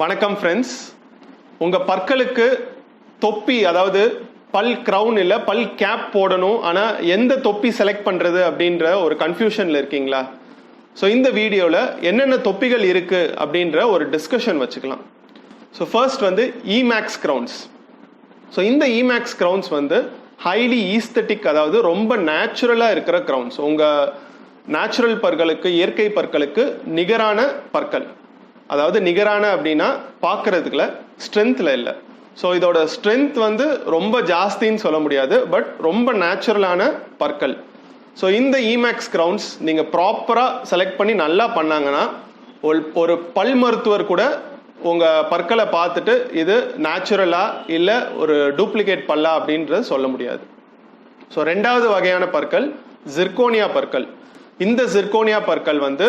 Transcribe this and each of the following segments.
வணக்கம் ஃப்ரெண்ட்ஸ் உங்கள் பற்களுக்கு தொப்பி அதாவது பல் க்ரௌன் இல்லை பல் கேப் போடணும். ஆனால் எந்த தொப்பி செலக்ட் பண்ணுறது அப்படின்ற ஒரு கன்ஃபியூஷனில் இருக்கீங்களா? ஸோ இந்த வீடியோவில் என்னென்ன தொப்பிகள் இருக்குது அப்படின்ற ஒரு டிஸ்கஷன் வச்சுக்கலாம். ஸோ ஃபர்ஸ்ட் வந்து இமேக்ஸ் க்ரௌன்ஸ் ஸோ இந்த இமேக்ஸ் க்ரௌன்ஸ் வந்து ஹைலி ஈஸ்தட்டிக் அதாவது ரொம்ப நேச்சுரலாக இருக்கிற க்ரௌன்ஸ் உங்கள் நேச்சுரல் பற்களுக்கு இயற்கை பற்களுக்கு நிகரான பற்கள். அதாவது நிகரான அப்படின்னா பார்க்கறதுக்குல ஸ்ட்ரென்த்தில் இல்லை. ஸோ இதோட ஸ்ட்ரென்த் வந்து ரொம்ப ஜாஸ்தின்னு சொல்ல முடியாது பட் ரொம்ப நேச்சுரலான பற்கள். ஸோ இந்த இமேக்ஸ் கிரவுண்ட்ஸ் நீங்கள் ப்ராப்பராக செலக்ட் பண்ணி நல்லா பண்ணாங்கன்னா ஒரு ஒரு பல் மருத்துவர் கூட உங்கள் பற்களை பார்த்துட்டு இது நேச்சுரலா இல்லை ஒரு டூப்ளிகேட் பல்லா அப்படின்றத சொல்ல முடியாது. ஸோ ரெண்டாவது வகையான பற்கள் ஜிர்கோனியா பற்கள். இந்த ஜிர்கோனியா பற்கள் வந்து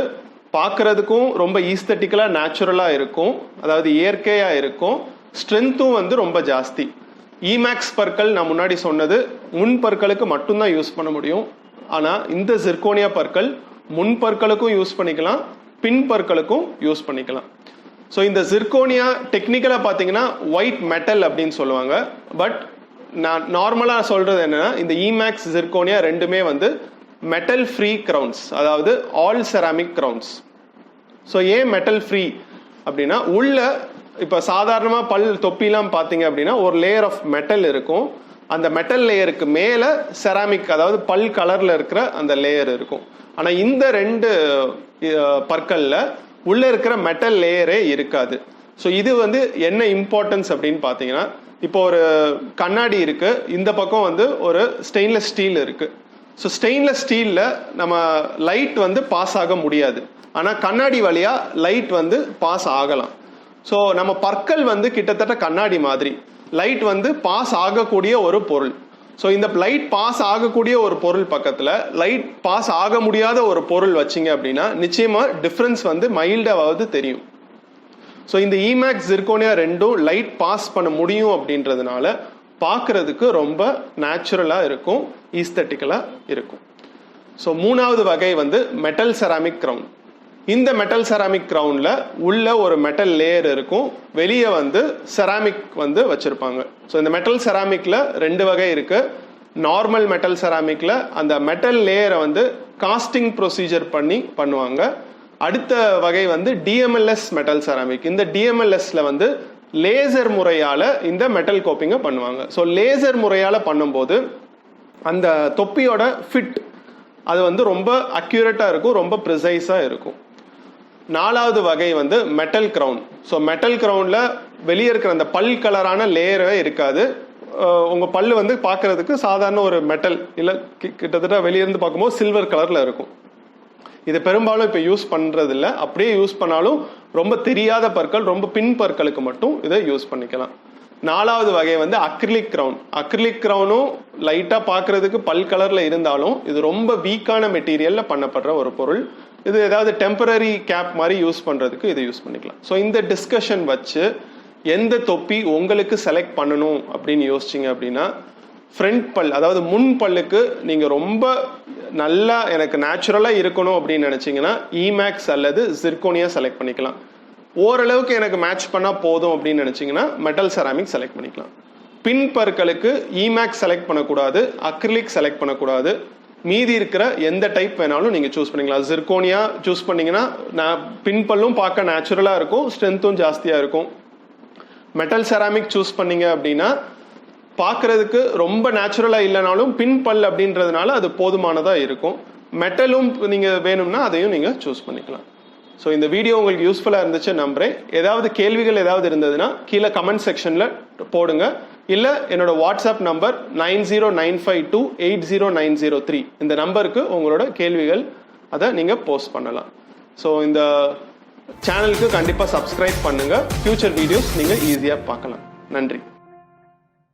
பார்க்கறதுக்கும் ரொம்ப ஈஸ்தட்டிக்கலாக நேச்சுரலாக இருக்கும். அதாவது இயற்கையாக இருக்கும். ஸ்ட்ரென்த்தும் வந்து ரொம்ப ஜாஸ்தி. இமேக்ஸ் பற்கள் நான் முன்னாடி சொன்னது முன் பற்களுக்கு மட்டும்தான் யூஸ் பண்ண முடியும். ஆனால் இந்த ஜிர்கோனியா பற்கள் முன் பற்களுக்கும் யூஸ் பண்ணிக்கலாம் பின் பற்களுக்கும் யூஸ் பண்ணிக்கலாம். ஸோ இந்த ஜிர்கோனியா டெக்னிக்கலாக பார்த்தீங்கன்னா ஒயிட் மெட்டல் அப்படின்னு சொல்லுவாங்க. பட் நான் நார்மலாக சொல்கிறது என்னன்னா இந்த இமேக்ஸ் ஜிர்கோனியா ரெண்டுமே வந்து மெட்டல் ஃப்ரீ க்ரௌன்ஸ் அதாவது ஆல் செராமிக் க்ரௌன்ஸ் ஸோ ஏன் மெட்டல் ஃப்ரீ அப்படின்னா உள்ள இப்போ சாதாரணமாக பல் தொப்பிலாம் பார்த்தீங்க அப்படின்னா ஒரு லேயர் ஆஃப் மெட்டல் இருக்கும். அந்த மெட்டல் லேயருக்கு மேலே செராமிக் அதாவது பல் கலரில் இருக்கிற அந்த லேயர் இருக்கும். ஆனால் இந்த ரெண்டு பற்களில் உள்ளே இருக்கிற மெட்டல் லேயரே இருக்காது. ஸோ இது வந்து என்ன இம்பார்ட்டன்ஸ் அப்படின்னு பார்த்தீங்கன்னா இப்போ ஒரு கண்ணாடி இருக்கு. இந்த பக்கம் வந்து ஒரு ஸ்டெயின்லெஸ் ஸ்டீல் இருக்குது ஸோ ஸ்டெயின்லெஸ் ஸ்டீலில் நம்ம லைட் வந்து பாஸ் ஆக முடியாது. ஆனால் கண்ணாடி வழியாக லைட் வந்து பாஸ் ஆகலாம். ஸோ நம்ம பற்கள் வந்து கிட்டத்தட்ட கண்ணாடி மாதிரி. லைட் வந்து பாஸ் ஆகக்கூடிய ஒரு பொருள். ஸோ இந்த லைட் பாஸ் ஆகக்கூடிய ஒரு பொருள் பக்கத்தில் லைட் பாஸ் ஆக முடியாத ஒரு பொருள் வச்சிங்க அப்படின்னா நிச்சயமாக டிஃப்ரென்ஸ் வந்து மைல்டாவது தெரியும். ஸோ இந்த இமேக்ஸ் ஜிர்கோனியா ரெண்டும் லைட் பாஸ் பண்ண முடியும் அப்படின்றதுனால பார்க்கறதுக்கு ரொம்ப நேச்சுரலாக இருக்கும். ஈஸ்தட்டிக்கலாக இருக்கும். ஸோ மூணாவது வகை வந்து மெட்டல் செராமிக் க்ரௌண்ட் இந்த மெட்டல் செராமிக் க்ரௌண்டில் உள்ள ஒரு மெட்டல் லேயர் இருக்கும். வெளியே வந்து செராமிக் வந்து வச்சுருப்பாங்க. ஸோ இந்த மெட்டல் செராமிக்கில் ரெண்டு வகை இருக்குது நார்மல் மெட்டல் செராமிக்கில் அந்த மெட்டல் லேயரை வந்து காஸ்டிங் ப்ரொசீஜர் பண்ணி பண்ணுவாங்க. அடுத்த வகை வந்து டிஎம்எல்எஸ் மெட்டல் செராமிக் இந்த டிஎம்எல்எஸ்ல வந்து லேசர் முறையால் இந்த மெட்டல் கோப்பிங்கை பண்ணுவாங்க. ஸோ லேசர் முறையால் பண்ணும்போது அந்த தொப்பியோட ஃபிட் அது வந்து ரொம்ப அக்யூரேட்டாக இருக்கும் ரொம்ப ப்ரிசைஸாக இருக்கும். நாலாவது வகை வந்து மெட்டல் க்ரௌன் ஸோ மெட்டல் க்ரௌனில் வெளியே இருக்கிற அந்த பல் கலரான லேயரே இருக்காது. உங்கள் பல் வந்து பார்க்கறதுக்கு சாதாரண ஒரு மெட்டல் இல்லை கிட்டத்தட்ட வெளியிருந்து பார்க்கும்போது சில்வர் கலரில் இருக்கும். இது பெரும்பாலும் இப்போ யூஸ் பண்ணுறது இல்லை அப்படியே யூஸ் பண்ணாலும் ரொம்ப தெரியாத பற்கள் ரொம்ப பின் பற்களுக்கு மட்டும் இதை யூஸ் பண்ணிக்கலாம். நாலாவது வகை வந்து அக்ரிலிக் க்ரௌன் அக்ரிலிக் க்ரௌனும் லைட்டாக பார்க்கறதுக்கு பல் கலரில் இருந்தாலும் இது ரொம்ப வீக்கான மெட்டீரியலில் பண்ணப்படுற ஒரு பொருள். இது ஏதாவது டெம்பரரி கேப் மாதிரி யூஸ் பண்ணுறதுக்கு இதை யூஸ் பண்ணிக்கலாம். ஸோ இந்த டிஸ்கஷன் வச்சு எந்த தொப்பி உங்களுக்கு செலக்ட் பண்ணணும் அப்படின்னு யோசிச்சிங்க அப்படின்னா ஃப்ரண்ட் பல் அதாவது முன் பல்லுக்கு நீங்கள் ரொம்ப நல்லா எனக்கு நேச்சுரலாக இருக்கணும் அப்படின்னு நினச்சிங்கன்னா இமேக்ஸ் அல்லது ஜிர்கோனியா செலக்ட் பண்ணிக்கலாம். ஓரளவுக்கு எனக்கு மேட்ச் பண்ணால் போதும் அப்படின்னு நினச்சிங்கன்னா மெட்டல் செராமிக் செலக்ட் பண்ணிக்கலாம். பின் பற்களுக்கு இமேக்ஸ் செலக்ட் பண்ணக்கூடாது அக்ரிலிக் செலக்ட் பண்ணக்கூடாது. மீதி இருக்கிற எந்த டைப் வேணாலும் நீங்கள் சூஸ் பண்ணிக்கலாம். ஜிர்கோனியா சூஸ் பண்ணிங்கன்னா நான் பின்பல்லும் பார்க்க நேச்சுரலாக இருக்கும் ஸ்ட்ரென்த்தும் ஜாஸ்தியாக இருக்கும். மெட்டல் செராமிக் சூஸ் பண்ணிங்க அப்படின்னா பார்க்கறதுக்கு ரொம்ப நேச்சுரலாக இல்லைனாலும் பின் பல் அப்படின்றதுனால அது போதுமானதாக இருக்கும். மெட்டலும் நீங்கள் வேணும்னா அதையும் நீங்கள் சூஸ் பண்ணிக்கலாம். ஸோ இந்த வீடியோ உங்களுக்கு யூஸ்ஃபுல்லாக இருந்துச்சு நம்புறேன். ஏதாவது கேள்விகள் ஏதாவது இருந்ததுன்னா கீழே கமெண்ட் செக்ஷனில் போடுங்க. இல்லை என்னோட WhatsApp number nine zero nine five two eight zero nine zero three. இந்த நம்பருக்கு உங்களோட கேள்விகள் அதை நீங்கள் போஸ்ட் பண்ணலாம். ஸோ இந்த சேனலுக்கு கண்டிப்பாக சப்ஸ்கிரைப் பண்ணுங்கள் ஃப்யூச்சர் வீடியோஸ் நீங்கள் ஈஸியாக பார்க்கலாம். நன்றி.